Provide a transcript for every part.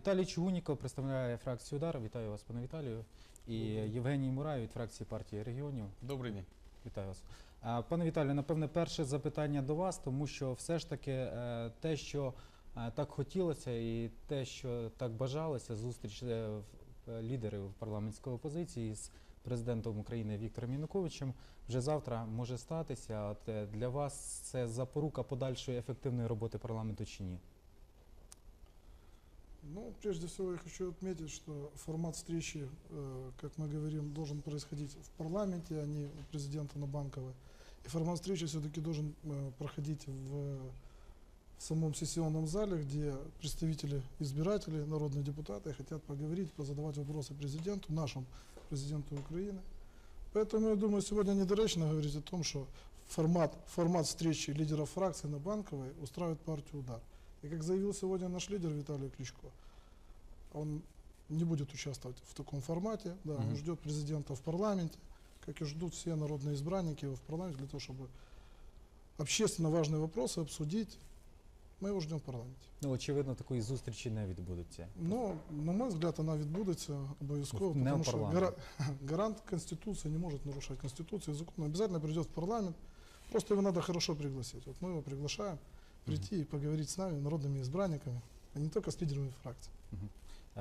Віталій Чугуніков представляє фракцію Удар. Вітаю вас, пане Віталію. І Євгеній Мурай від фракції партії регіонів. Добрий день. Вітаю вас. Пане Віталію, напевне, перше запитання до вас, тому що все ж таки е, те, що е, так хотілося, і те, що так бажалося, зустріч е, лідерів парламентської опозиції з президентом України Віктором Януковичем вже завтра може статися. От для вас це запорука подальшої ефективної роботи парламенту чи ні? Ну, прежде всего я хочу отметить, что формат встречи, э, как мы говорим, должен происходить в парламенте, а не у президента на Банковой. И формат встречи все-таки должен э, проходить в, в самом сессионном зале, где представители, избиратели, народные депутаты хотят поговорить, позадавать вопросы президенту, нашему президенту Украины. Поэтому я думаю, сегодня недоречно говорить о том, что формат, формат встречи лидеров фракций на Банковой устраивает партию «Удар». И как заявил сегодня наш лидер Виталий Кличко, он не будет участвовать в таком формате, да, Мгм. он ждет президента в парламенте, как и ждут все народные избранники его в парламенте для того, чтобы общественно важные вопросы обсудить. Мы его ждем в парламенте. Ну, очевидно, такої зустрічі не відбудеться. Но, на мой взгляд, она відбудеться обов'язково, Не потому в что парламент. гара- гарант Конституции не может нарушать Конституцию и закон. Он обязательно придет в парламент, просто его надо хорошо пригласить. Вот мы его приглашаем прийти и поговорить с нами, народными избранниками, а не только с лидерами фракций. Е,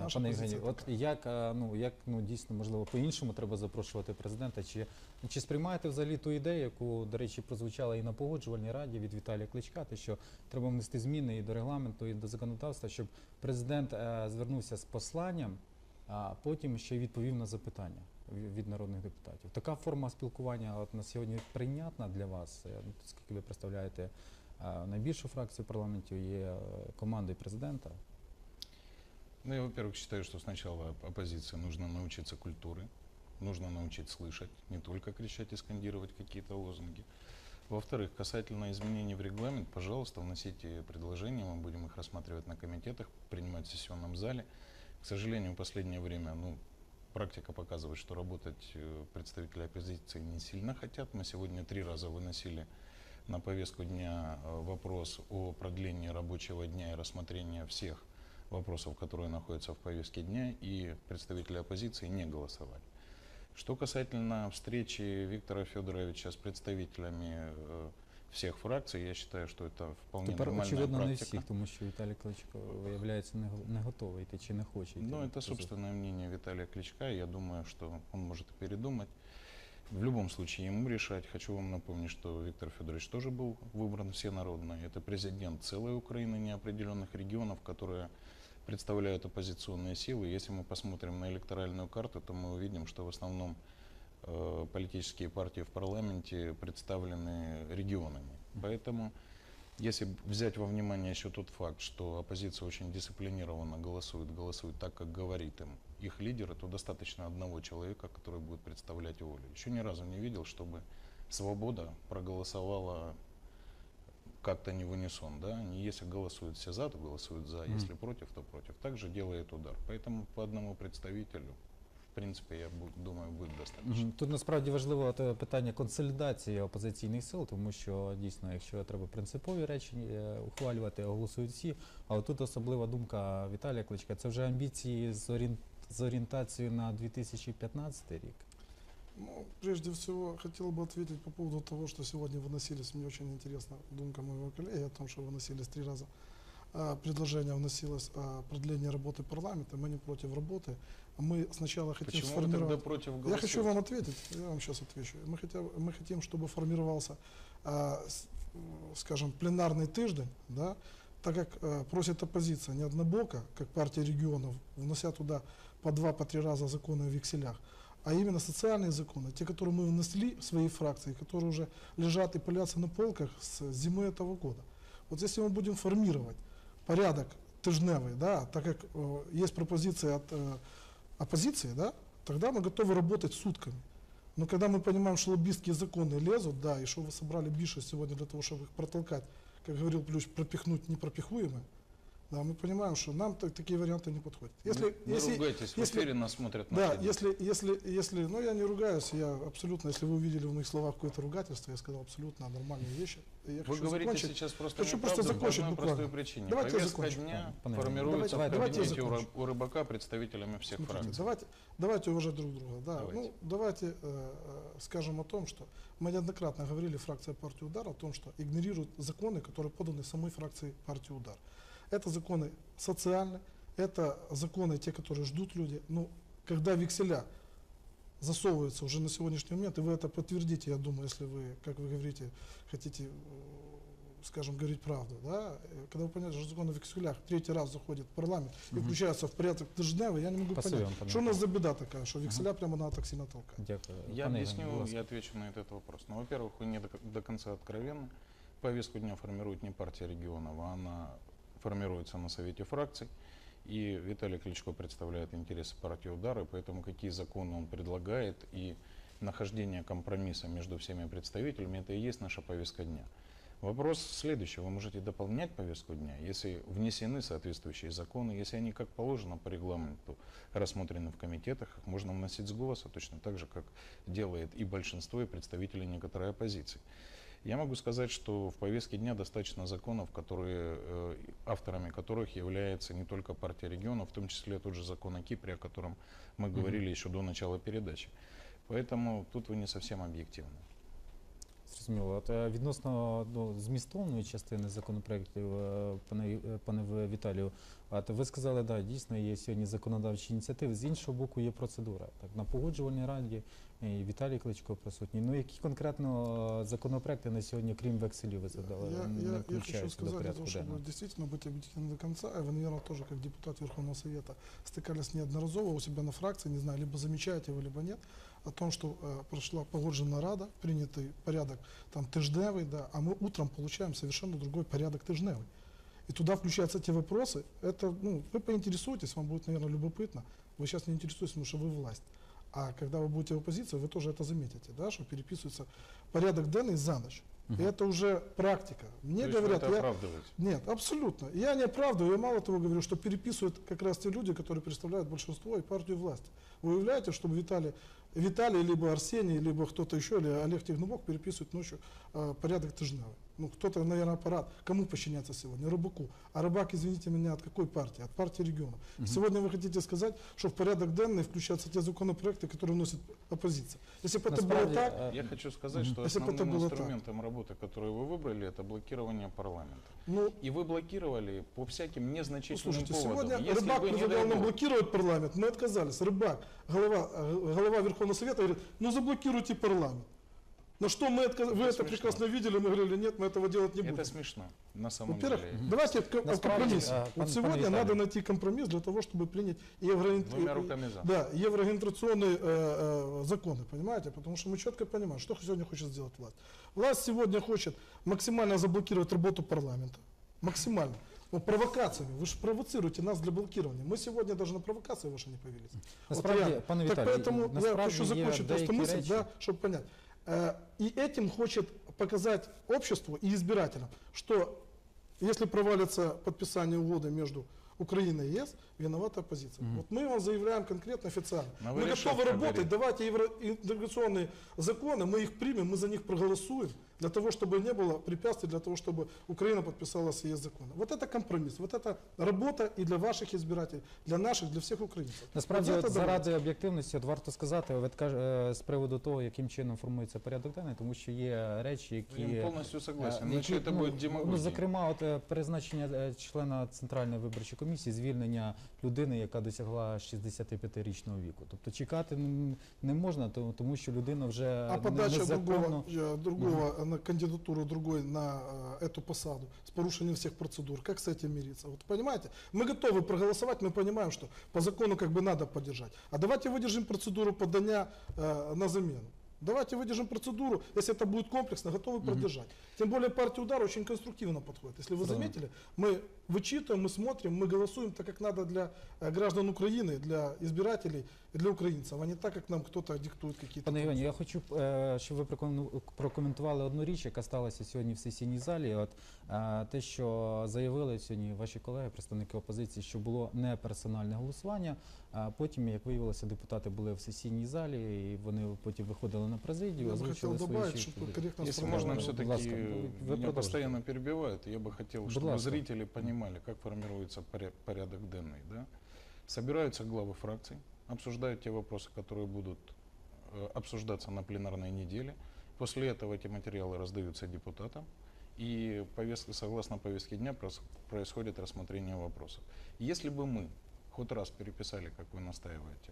Наша Пане позиція от як е, ну як ну дійсно можливо по-іншому треба запрошувати президента? Чи чи сприймаєте взагалі ту ідею, яку, до речі, прозвучала і на погоджувальній раді від Віталія Кличка, те, що треба внести зміни і до регламенту, і до законодавства, щоб президент е, звернувся з посланням, а потім ще й відповів на запитання ві- від народних депутатів. Така форма спілкування от на сьогодні прийнятна для вас, Е, ну, оскільки ви представляєте найбільшу фракцію в парламенті, є командою президента. Ну, я, во-первых, считаю, что сначала оп- оппозиции нужно научиться культуре, нужно научить слышать, не только кричать и скандировать какие-то лозунги. Во-вторых, касательно изменений в регламент, пожалуйста, вносите предложения, мы будем их рассматривать на комитетах, принимать в сессионном зале. К сожалению, в последнее время, ну, практика показывает, что работать э, представители оппозиции не сильно хотят. Мы сегодня три раза выносили на повестку дня э, вопрос о продлении рабочего дня и рассмотрении всех вопросов, которые находятся в повестке дня, и представители оппозиции не голосовали. Что касательно встречи Виктора Федоровича с представителями э, всех фракций, я считаю, что это вполне Тепер нормальная очевидно не практика. всіх, тому що Віталій Кличко виявляється не, го- не готовий йти чи не хоче йти. Ну, на это цю собственное мнение Виталия Кличка. и Я думаю, что он может и передумать. В любом случае, ему решать. Хочу вам напомнить, что Виктор Федорович тоже был выбран всенародно. Это президент целой Украины, неопределенных регионов, которые представляют оппозиционные силы. Если мы посмотрим на электоральную карту, то мы увидим, что в основном э, политические партии в парламенте представлены регионами. Поэтому, если взять во внимание еще тот факт, что оппозиция очень дисциплинированно голосует, голосует так, как говорит им их лидеры, то достаточно одного человека, который будет представлять волю. Еще ни разу не видел, чтобы свобода проголосовала как-то не в унисон, да, не если голосуют все за, то голосуют за, Мгм. если против, то против. Также делает удар. Поэтому по одному представителю, в принципе, я бу- думаю, будет достаточно. Мгм. Тут насправді важливо те питання консолідації опозиційних сил, тому що дійсно, якщо треба принципові речі е, ухвалювати, голосують всі. А тут особлива думка Віталія Кличка. Це вже амбіції з, орієн- з орієнтацією на 2015 рік. Ну, прежде всего, хотел бы ответить по поводу того, что сегодня выносились, мне очень интересна думка моего коллеги о том, что выносились три раза а, предложение вносилось о продлении работы парламента, мы не против работы. Мы сначала хотим Почему вы тогда сформировать... против Я голосуете? хочу вам ответить, я вам сейчас отвечу. Мы хотим, мы хотим чтобы формировался, а, скажем, пленарный тыждень, да, так как просит оппозиция не однобоко, как партия регионов, внося туда по два, по три раза законы о векселях, а именно социальные законы, те, которые мы внесли в свои фракции, которые уже лежат и пылятся на полках с зимы этого года. Вот если мы будем формировать порядок тыжневый, да, так как э, есть пропозиция от э, оппозиции, да, тогда мы готовы работать сутками. Но когда мы понимаем, что лоббистские законы лезут, да, и что вы собрали Биша сегодня для того, чтобы их протолкать, как говорил Плющ, пропихнуть непропихуемое, Да, мы понимаем, что нам так- такие варианты не подходят. Если, не, не если, ругайтесь, в если- эфире нас смотрят да, наши дети. если, если, если, ну я не ругаюсь, я абсолютно, если вы увидели в моих словах какое-то ругательство, я сказал абсолютно нормальные вещи. Я Вы говорите закончить. сейчас просто Хочу неправду просто по закончить одной буквально. простой причине. Давайте Повестка закончу. дня Пане формируется Давайте- в давайте кабинете ры- у рыбака представителями всех Смотрите, фракций. давайте, давайте уважать друг друга. Да. Давайте. Ну, давайте э, э, скажем о том, что мы неоднократно говорили фракция партии «Удар» о том, что игнорируют законы, которые поданы самой фракцией партии «Удар». Это законы социальные, это законы те, которые ждут люди. Ну, когда векселя засовываются уже на сегодняшний момент, и вы это подтвердите, я думаю, если вы, как вы говорите, хотите, э, скажем, говорить правду, да, Э, когда вы понимаете, что закон о векселях третий раз заходит в парламент и Мгм. включается в порядок Дежнева, я не могу Спасибо понять, пане что у нас за беда такая, что векселя прямо надо так сильно толкать. Дякую. Я Пане объясню, ласка. я отвечу на этот вопрос. Ну, во-первых, вы не до, до конца откровенны. Повестку дня формирует не партия регионов, а она формируется на Совете фракций. И Виталий Кличко представляет интересы партии удара, поэтому какие законы он предлагает и нахождение компромисса между всеми представителями, это и есть наша повестка дня. Вопрос следующий. Вы можете дополнять повестку дня, если внесены соответствующие законы, если они как положено по регламенту рассмотрены в комитетах, их можно вносить с голоса, точно так же, как делает и большинство, и представители некоторой оппозиции. Я могу сказать, что в повестке дня достаточно законов, которые, э, авторами которых является не только партия регионов, в том числе тот же закон о Кипре, о котором мы Мгм. говорили еще до начала передачи. Поэтому тут вы не совсем объективны. Зрозуміло. От е, відносно ну, змістовної частини законопроєктів, е, пане, Ю- е, пане В- Віталію, от ви сказали, да, дійсно є сьогодні законодавчі ініціативи. З іншого боку, є процедура. Так, на погоджувальній раді і Віталій Кличко присутній. Ну, які конкретно е, законопроекти на сьогодні, крім векселів, ви задали, Я, не я, я включаються хочу до сказать, для порядку того, чтобы денного? действительно быть объективным до конца, и вы, наверное, тоже как депутат Верховного Совета стыкались неодноразово у себя на фракции, не знаю, либо замечаете вы, либо нет, о том, что э, прошла погодженная рада, принятый порядок там тыждневый, да, а мы утром получаем совершенно другой порядок тыждневый. И туда включаются те вопросы, это, ну, вы поинтересуетесь, вам будет, наверное, любопытно. Вы сейчас не интересуетесь, потому что вы власть. А когда вы будете в оппозиции, вы тоже это заметите, да, что переписывается порядок денный за ночь. И Мгм. это уже практика. Мне То говорят, это я, нет, абсолютно. Я не оправдываю, я мало того говорю, что переписывают как раз те люди, которые представляют большинство и партию власти. Вы уявляете, чтобы Виталий, Виталий, либо Арсений, либо кто-то еще, или Олег Технобок переписывают ночью э, порядок тыжневый. Ну, кто-то, наверное, аппарат. Кому подчиняться сегодня? Рыбаку. А рыбак, извините меня, от какой партии? От партии регионов. Мгм. Сегодня вы хотите сказать, что в порядок денный включаются те законопроекты, которые вносит оппозиция. Если бы это было так, е, Я хочу сказать, Мгм. что Если бы это основным было так. инструментом работы, который вы выбрали, это блокирование парламента. ну, И вы блокировали по всяким Ну, незначительным слушайте, поводам. сегодня Если рыбак предлагал нам блокировать парламент, мы отказались. Рыбак, голова, э, голова Верховного Совета говорит, ну заблокируйте парламент. На что мы отказались? Вы Это это смешно. прекрасно видели, мы говорили, нет, мы этого делать не это будем. смешно, на самом Во-первых, деле. Мгм. давайте к- Насправді, компромисс. е, пан- Вот пане сегодня Віталію. надо найти компромисс для того, чтобы принять евро... Двумя руками за. Да, евроинтеграционные э, э, законы, понимаете? Потому что мы четко понимаем, что сегодня хочет сделать власть. Власть сегодня хочет максимально заблокировать работу парламента. Максимально. Ну, провокациями. Вы же провоцируете нас для блокирования. Мы сегодня даже на провокации ваши не повелись. Вот Насправді, реально. пане так Віталій, поэтому я насправді хочу є закончить просто деякі мысль, речі, да, чтобы понять. Э, И этим хочет показать обществу и избирателям, что если провалится подписание угоды между Украиной и ЕС, виновата оппозиция. Мгм. Вот мы вам заявляем конкретно официально. Но мы готовы работать, давайте евроинтеграционные законы, мы их примем, мы за них проголосуем, для того, чтобы не было препятствий, для того, чтобы Украина подписала с ЕС законы. Вот это компромисс, вот это работа и для ваших избирателей, для наших, для всех украинцев. Насправді, Вот от это давайте. заради об'єктивності, от варто сказати, от каж- е, з приводу того, яким чином формується порядок денний, тому що є речі, Я які полностью согласен. Е, Иначе які, это ну, будет демагогия. Ну, зокрема, от е, призначення е, члена центральної виборчої комісії, звільнення людини, яка досягла 65-річного віку. Тобто чекати н- не можна, то- тому що людина вже А не- подача незаконно. другого, э, другого на кандидатуру другой на э, эту посаду с порушением всех процедур, как с этим мириться? Вот понимаете, мы готовы проголосовать, мы понимаем, что по закону как бы надо поддержать. А давайте выдержим процедуру подания э, на замену. Давайте выдержим процедуру, если это будет комплексно, готовы продержать. Тем более партия «Удар» очень конструктивно подходит. Если вы Правильно. заметили, мы вычитываем, мы смотрим, мы голосуем так, как надо для э, граждан Украины, для избирателей и для украинцев, а не так, как нам кто-то диктует какие-то... Пане Івані, я хочу, е, щоб ви прокомен- прокоментували одну річ, яка сталася сьогодні в сесійній залі. От е, те, що заявили сьогодні ваші колеги, представники опозиції, що було не персональне голосування. А потім, як виявилося, депутати були в сесійній залі, і вони потім виходили на президію, Я бы хотел озвучили свої добавить, чіткі чтобы відповіді. корректно Если сформулировать. можно, Будь все-таки ласка, вы- вы меня продолжите. постоянно перебивают, и я бы хотел, Будь чтобы ласка. понимали, как формируется поря- порядок денный. Да? Собираются главы фракций, обсуждают те вопросы, которые будут э, обсуждаться на пленарной неделе. После этого эти материалы раздаются депутатам, и повестка, согласно повестке дня происходит рассмотрение вопросов. Если бы мы хоть раз переписали, как вы настаиваете,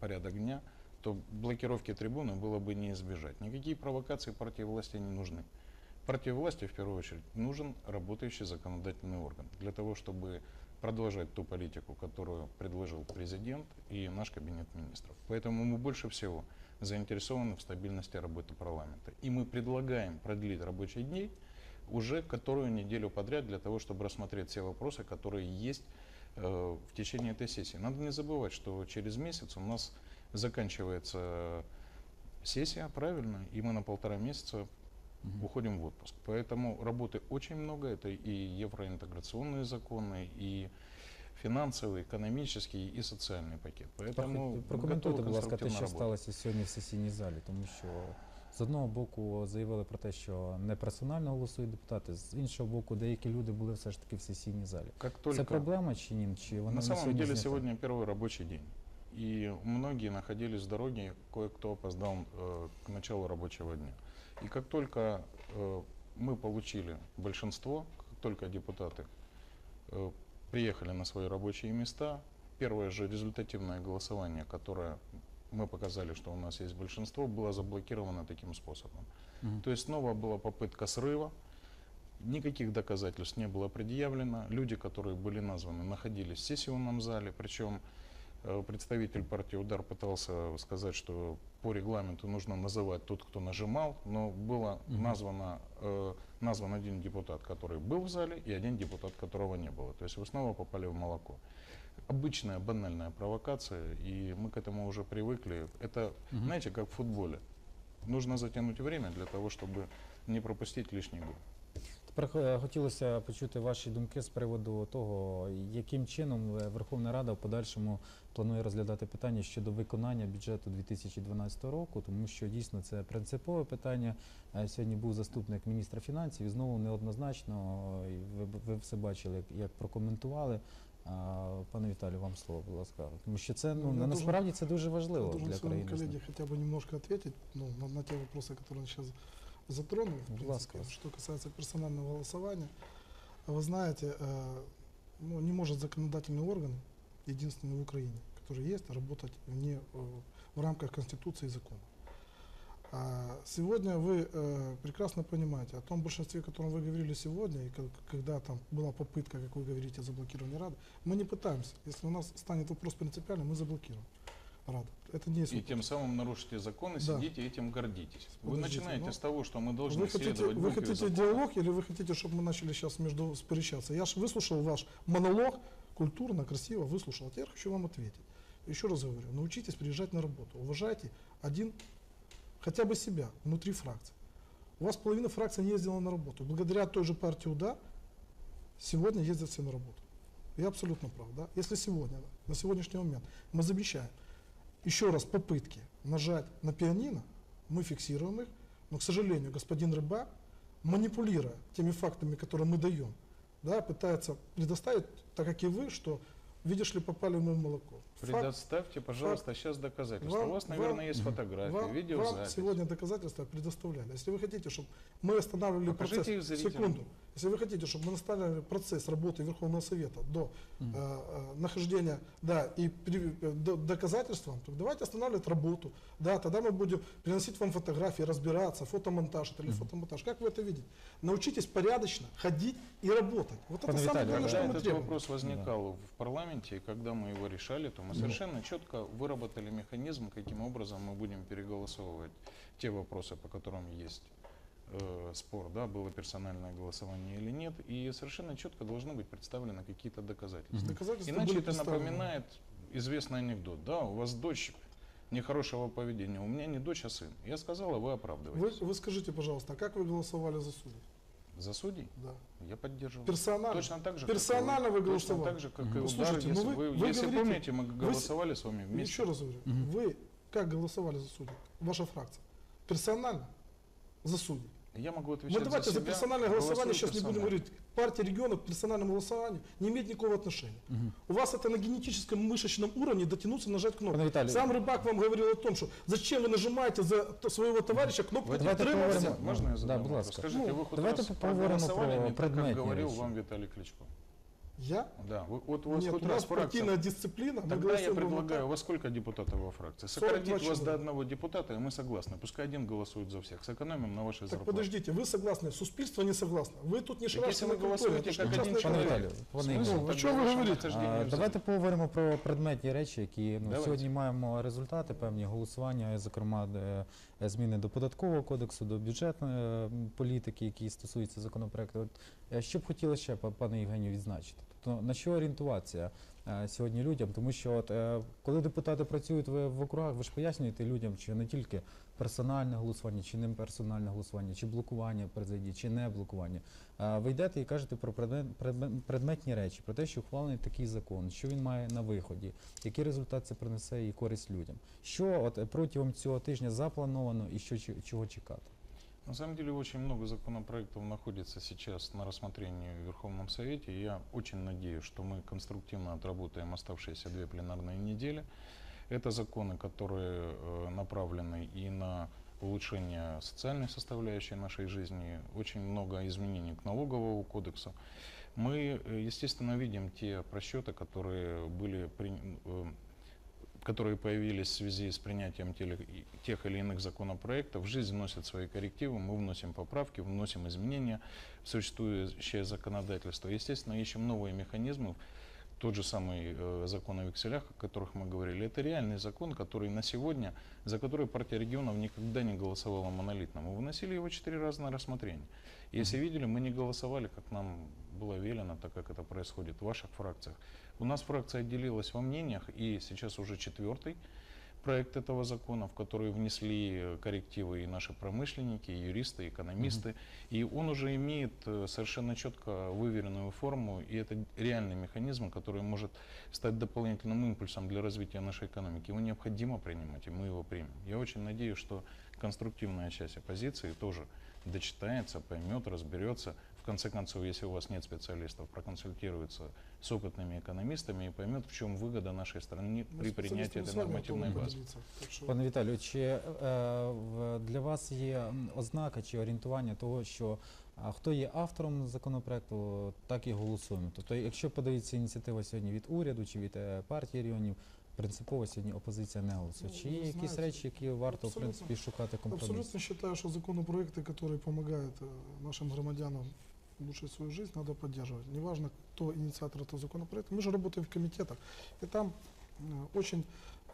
порядок дня, то блокировки трибуны было бы не избежать. Никакие провокации партии власти не нужны. Партии власти, в первую очередь, нужен работающий законодательный орган для того, чтобы продолжать ту политику, которую предложил президент и наш кабинет министров. Поэтому мы больше всего заинтересованы в стабильности работы парламента. И мы предлагаем продлить рабочий день уже которую неделю подряд для того, чтобы рассмотреть все вопросы, которые есть э, в течение этой сессии. Надо не забывать, что через месяц у нас заканчивается сессия, правильно, и мы на полтора месяца Мгм. уходим в отпуск. Поэтому работы очень много. Это и евроинтеграционные законы, и финансовый, экономический и социальный пакет. Поэтому мы Прокоментуйте, готовы будь ласка, те, конструктивно що работать. сталося сьогодні в сесійній залі, тому що з одного боку заявили про те, що не персонально голосують депутати, з іншого боку, деякі люди були все ж таки в сесійній залі. Как Це только проблема чи ні? Чи вона На самом сьогодні деле знята? сегодня первый рабочий день. И многие находились в дороге, кое-кто опоздал э, к началу рабочего дня. И как только э, мы получили большинство, как только депутаты э, приехали на свои рабочие места, первое же результативное голосование, которое мы показали, что у нас есть большинство, было заблокировано таким способом. Мгм. То есть снова была попытка срыва, никаких доказательств не было предъявлено. Люди, которые были названы, находились в сессионном зале, причем представитель партии «Удар» пытался сказать, что по регламенту нужно называть тот, кто нажимал, но было названо, э, назван один депутат, который был в зале, и один депутат, которого не было. То есть вы снова попали в молоко. Обычная банальная провокация, и мы к этому уже привыкли. Это, Мгм. знаете, как в футболе. Нужно затянуть время для того, чтобы не пропустить лишний гол. Тепер е, хотілося почути ваші думки з приводу того, яким чином е, Верховна Рада в подальшому планує розглядати питання щодо виконання бюджету 2012 року, тому що дійсно це принципове питання. Е, Сьогодні був заступник міністра фінансів і знову неоднозначно. і Ви, ви все бачили, як, як прокоментували. А, Пане Віталію, вам слово, будь ласка. Тому що це ну, Ну, я на- насправді це дуже Я важливо должен для своему країни. коллеге хотя бы немножко ответить ну, на, на те вопросы, которые он сейчас затронул. в принципе. Что касается персонального голосования, вы знаете, э, ну, не может законодательный орган, единственный в Украине, который есть, работать вне, э, в рамках Конституции и закона. А сегодня вы э, прекрасно понимаете о том большинстве, о котором вы говорили сегодня, и как- когда там была попытка, как вы говорите, заблокирования Рады, мы не пытаемся. Если у нас станет вопрос принципиальным, мы заблокируем Раду. Это не И тем самым нарушите законы, Да. сидите этим гордитесь. Вы Подождите, начинаете ну, с того, что мы должны Вы хотите, следовать вы хотите закона. диалог или вы хотите, чтобы мы начали сейчас между сперечаться? Я же выслушал ваш монолог, культурно, красиво выслушал. А теперь хочу вам ответить. Еще раз говорю, научитесь приезжать на работу. Уважайте один, хотя бы себя, внутри фракции. У вас половина фракции не ездила на работу. Благодаря той же партии УДА сегодня ездят все на работу. Я абсолютно прав. Да? Если сегодня, на сегодняшний момент мы замещаем еще раз попытки нажать на пианино, мы фиксируем их, но, к сожалению, господин Рыбак, манипулируя теми фактами, которые мы даем, да, пытается предоставить, так как и вы, что, видишь ли, попали мы в молоко. Предоставьте, пожалуйста, сейчас доказательства. Вам- У вас, наверное, вам- есть фотографии, вам, вам видеозапись. сегодня доказательства предоставляли. Если вы хотите, чтобы мы останавливали Покажите процесс, их зрителям. секунду, Если вы хотите, чтобы мы наставили процесс работы Верховного Совета до Мгм. э, э, нахождения, да, и при- э, до- доказательствам, то давайте останавливать работу, да, тогда мы будем приносить вам фотографии, разбираться, фотомонтаж или Мгм. фотомонтаж. Как вы это видите? Научитесь порядочно ходить и работать. Вот это самое главное, что мы этот требуем. вопрос возникал в парламенте, и когда мы его решали, то мы совершенно четко выработали механизм, каким образом мы будем переголосовывать те вопросы, по которым есть э, спор, да, было персональное голосование или нет, и совершенно четко должны быть представлены какие-то доказательства. Доказательства Иначе это напоминает известный анекдот. Да, у вас дочь нехорошего поведения, у меня не дочь, а сын. Я сказала, вы Вы, оправдываетесь. вы скажите, пожалуйста, а как вы голосовали за судей? За судей Да. я поддерживал. Персонально. Точно так же, Персонально как вы Точно голосовали? так же, как и Ну, удар. слушайте, если ну вы- вы, если говорите, помните, мы вы с- голосовали с вами вместе. Еще раз говорю, Мгм. вы как голосовали за судей? Ваша фракция? Персонально? За судей? Я могу отвечать Мы давайте за себя. персональное голосование сейчас не будем говорить Партия регионов к персональному голосованию не имеет никакого отношения. Мгм. У вас это на генетическом мышечном уровне дотянуться, нажать кнопку. Пане Віталію, Сам рыбак вам говорил о том, что зачем вы нажимаете за т- своего товарища кнопку Вы Давайте «Підтримався». поговоримо. Можно я Да, задам будь вопрос? ласка. Скажите, Ну, вы хоть давайте раз поговоримо проголосовали про не так, как предметні говорил речі. вам Виталий Кличко? Я? Да, вы, вот у вас Нет, хоть у раз нас фракция. партийная дисциплина. мы Тогда я голосуем ровно предлагаю, так. у вас сколько депутатов во фракции? 42 Сократить вас до человека. одного депутата, и мы согласны. Пускай один голосует за всех. Сэкономим на вашей Так зарплате. подождите, вы согласны, суспільство не согласно. Вы тут не Так если шарашите вы голосуете как один Пане человек, Віталію, пане смысл Ігорю, тогда о чем вы вашего говорите? нахождения А, в Давайте зале? поговоримо про предметні речі, які ну, Давайте. сьогодні маємо результати, певні голосування, зокрема де, е, зміни до податкового кодексу, до бюджетної е, м, політики, які стосуються законопроекту. От, е, що б хотіли ще, па- пане Євгенію, відзначити? Тобто на що орієнтуватися е, сьогодні людям? Тому що от, е, коли депутати працюють в, в округах, ви ж пояснюєте людям, що не тільки персональне голосування, чи не персональне голосування, чи блокування президії, чи не блокування. Ви йдете і кажете про предмет, предмет- предметні речі, про те, що ухвалений такий закон, що він має на виході, який результат це принесе і користь людям. Що от е, протягом цього тижня заплановано і що чого чекати? На самом деле очень много законопроектов находится сейчас на рассмотрении в Верховном Совете. Я очень надеюсь, что мы конструктивно отработаем оставшиеся две пленарные недели. Это законы, которые э, направлены и на улучшение социальной составляющей нашей жизни, очень много изменений к налоговому кодексу. Мы, э, естественно, видим те просчеты, которые были при- э, которые появились в связи с принятием тех или иных законопроектов, жизнь вносит свои коррективы, мы вносим поправки, вносим изменения в существующее законодательство. Естественно, ищем новые механизмы. Тот же самый э, закон о векселях, о которых мы говорили, это реальный закон, который на сегодня, за который партия регионов никогда не голосовала монолитно. Мы выносили его четыре раза на рассмотрение. Если видели, мы не голосовали, как нам было велено, так как это происходит в ваших фракциях. У нас фракция отделилась во мнениях, и сейчас уже четвертый проект этого закона, в который внесли коррективы и наши промышленники, и юристы, и экономисты. И он уже имеет э, совершенно четко выверенную форму, и это реальный механизм, который может стать дополнительным импульсом для развития нашей экономики. Его необходимо принимать, и мы его примем. Я очень надеюсь, что конструктивная часть оппозиции тоже дочитается, поймет, разберется. В конце концов, если у вас нет специалистов, проконсультируется с опытными экономистами и поймет, в чем выгода нашей страны Мы при с принятии специалистами этой с вами нормативной готовы базы. поделиться. Так что- Пане Віталію, чи е, в- для вас є м, ознака чи орієнтування того, що а, хто є автором законопроекту, так і голосуємо. Тобто, якщо подається ініціатива сьогодні від уряду чи від е, партії регіонів, принципово сьогодні опозиція не голосує. Ну, Чи є ви якісь знаєте, речі, які варто в абсолютно. принципі шукати компроміс? Абсолютно считаю, что законопроекты, которые помогают э, нашим громадянам улучшить свою жизнь, надо поддерживать. Неважно, кто инициатор этого законопроекта. Мы же работаем в комитетах. И там э, очень,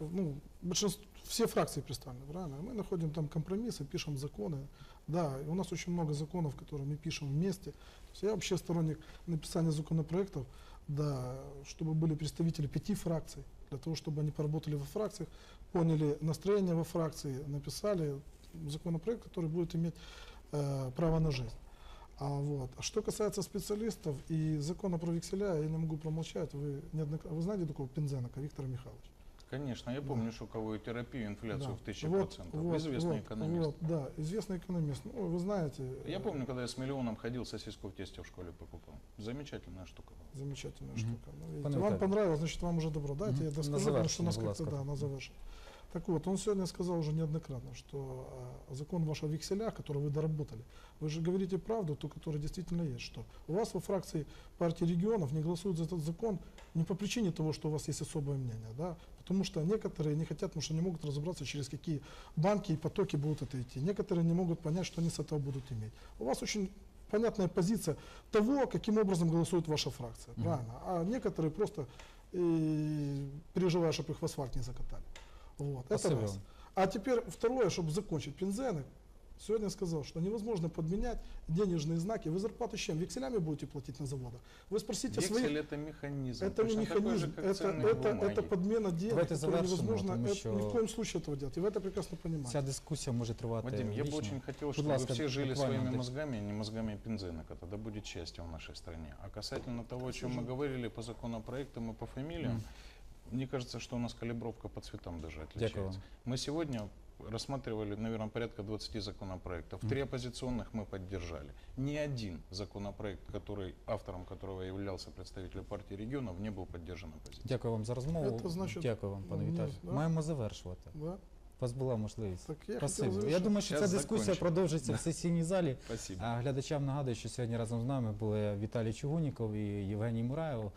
ну, большинство, все фракции представлены, правильно? Мы находим там компромиссы, пишем законы. Да, и у нас очень много законов, которые мы пишем вместе. То есть я вообще сторонник написания законопроектов, да, чтобы были представители пяти фракций, для того, чтобы они поработали во фракциях, поняли настроение во фракции, написали законопроект, который будет иметь э, право на жизнь. А, вот. а что касается специалистов и закона про векселя, я не могу промолчать. Вы, неоднократно, вы знаете такого Пензенека Виктора Михайловича? Конечно, я Да. помню шоковую терапию, инфляцию Да. в тысячу Вот, процентов. вот, Известный вот, экономист. вот, да, известный экономист. Ну, вы знаете. Я э, помню, когда я с миллионом ходил, сосиску в тесте в школе покупал. Замечательная штука. была. Замечательная Мгм. штука. Ну, видите, вам понравилось, значит, вам уже добро. Дайте Мгм. я доскажу, потому что у нас как-то да, на завершение. Так вот, он сегодня сказал уже неоднократно, что э, закон ваш о векселях, который вы доработали, вы же говорите правду, ту, которая действительно есть, что у вас во фракции партии регионов не голосуют за этот закон не по причине того, что у вас есть особое мнение, да, потому что некоторые не хотят, потому что не могут разобраться, через какие банки и потоки будут это идти. Некоторые не могут понять, что они с этого будут иметь. У вас очень понятная позиция того, каким образом голосует ваша фракция, Мгм. правильно? А некоторые просто э, переживают, чтобы их в асфальт не закатали. Вот, это Спасибо раз. А теперь второе, чтобы закончить. Пензены сегодня сказал, что невозможно подменять денежные знаки. Вы зарплату с чем? Векселями будете платить на заводах? Вы спросите Вексель своих... это механизм. Это не точно же, механизм, как это, это, это подмена денег, Давайте которую невозможно это- що- ни в коем случае этого делать. И вы это прекрасно понимаете. Ця дискусія може тривати Вадим, я бы очень хотел, чтобы ласка, вы все жили своими десь. мозгами, а не мозгами Пензенека. Тогда будет счастье в нашей стране. А касательно того, о чем мы говорили по законопроектам и по фамилиям, Мгм. мне кажется, что у нас калибровка по цветам даже Дякую отличается. Мы сегодня рассматривали, наверное, порядка 20 законопроектов. Мгм. Три оппозиционных мы поддержали. Ни один законопроект, который, автором которого являлся представитель партии регионов, не был поддержан оппозицией. Дякую вам за розмову. Це значить, Дякую вам, пане ну, Віталію. да. Маємо завершувати. Да? У вас була можливість. Так я Спасибо. хотел Я завершить. думаю, що ця Щас дискусія закончимо. продовжиться в сесійній залі. Спасибо. А глядачам нагадую, що сьогодні разом з нами були Віталій Чугуніков і Євгеній Мураєв.